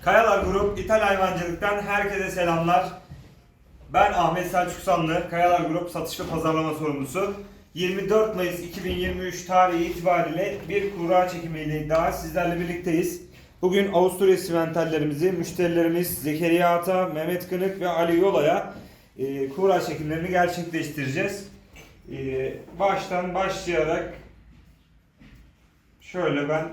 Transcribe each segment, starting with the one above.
Kayalar Grup İthal Hayvancılık'tan herkese selamlar. Ben Ahmet Selçuk Sanlı, Kayalar Grup satış ve pazarlama sorumlusu. 24 Mayıs 2023 tarihi itibariyle bir kura çekimiyle daha sizlerle birlikteyiz. Bugün Avusturya simentallerimizi müşterilerimiz Zekeriya Ata, Mehmet Kınık ve Ali Yola'ya e, kura çekimlerini gerçekleştireceğiz. E, baştan başlayarak şöyle ben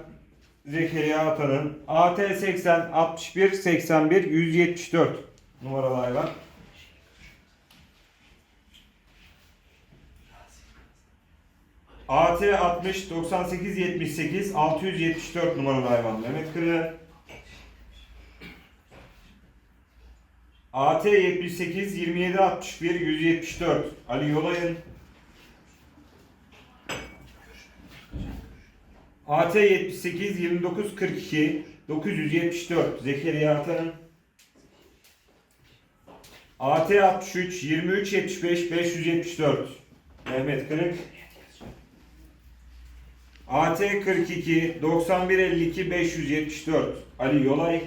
Zekeriya Ata'nın AT 80 61 81 174 numaralı hayvan. AT 60 98 78 674 numaralı hayvan Mehmet Kırı. AT 78 27 61 174 Ali Yolayın. AT 78 29 42 974 Zekeriya Atan'ın AT 63 23 75 574 Mehmet Kırık. AT 42 91 52 574 Ali Yolay.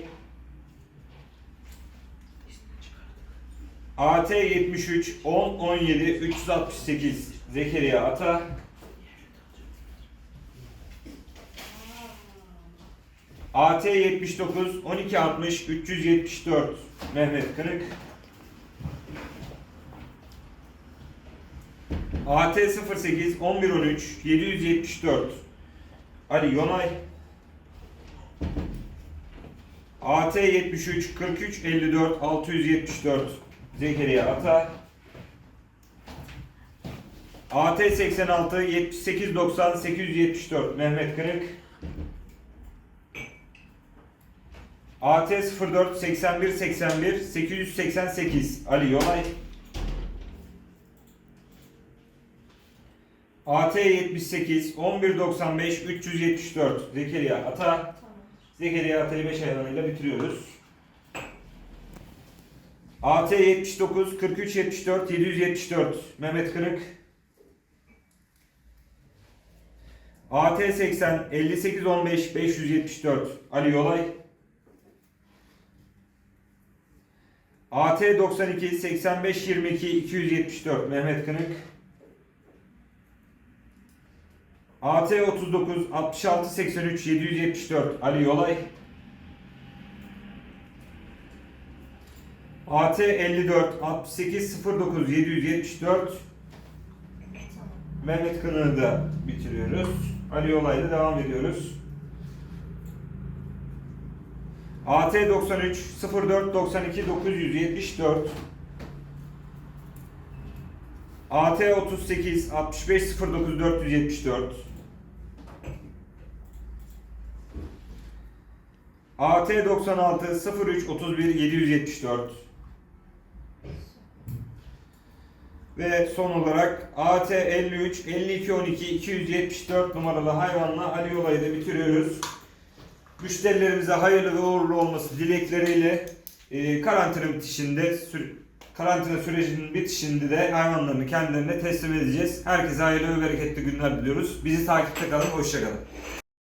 AT 73 10 17 368 Zekeriya Ata AT 79 12 60 374 Mehmet Kırık. AT 08 11 13 774 Ali Yonay. AT 73 43 54 674 Zekeriya Ata. AT 86 78 90 874 Mehmet Kırık AT 04 81 81 888 Ali Yolay. AT 78 11 95 374 Zekeriya Ata. Zekeriya Ata'yı 5 hayvanıyla bitiriyoruz. AT 79 43 74 774 Mehmet Kırık. AT 80 58 15 574 Ali Yolay AT 92 85 22 274 Mehmet Kınık. AT 39 66 83 774 Ali Yolay. AT 54 68 09 774 Mehmet Kınık'ı da bitiriyoruz. Ali Yolay'da devam ediyoruz. AT 93 04 92 974 AT 38 65 09 474 AT 96 03 31 774 Ve son olarak AT 53 52 12 274 numaralı hayvanla Ali Yolay'ı da bitiriyoruz. Müşterilerimize hayırlı ve uğurlu olması dilekleriyle e, karantina bitişinde sü- karantina sürecinin bitişinde de hayvanlarını kendilerine teslim edeceğiz. Herkese hayırlı ve bereketli günler diliyoruz. Bizi takipte kalın, hoşçakalın.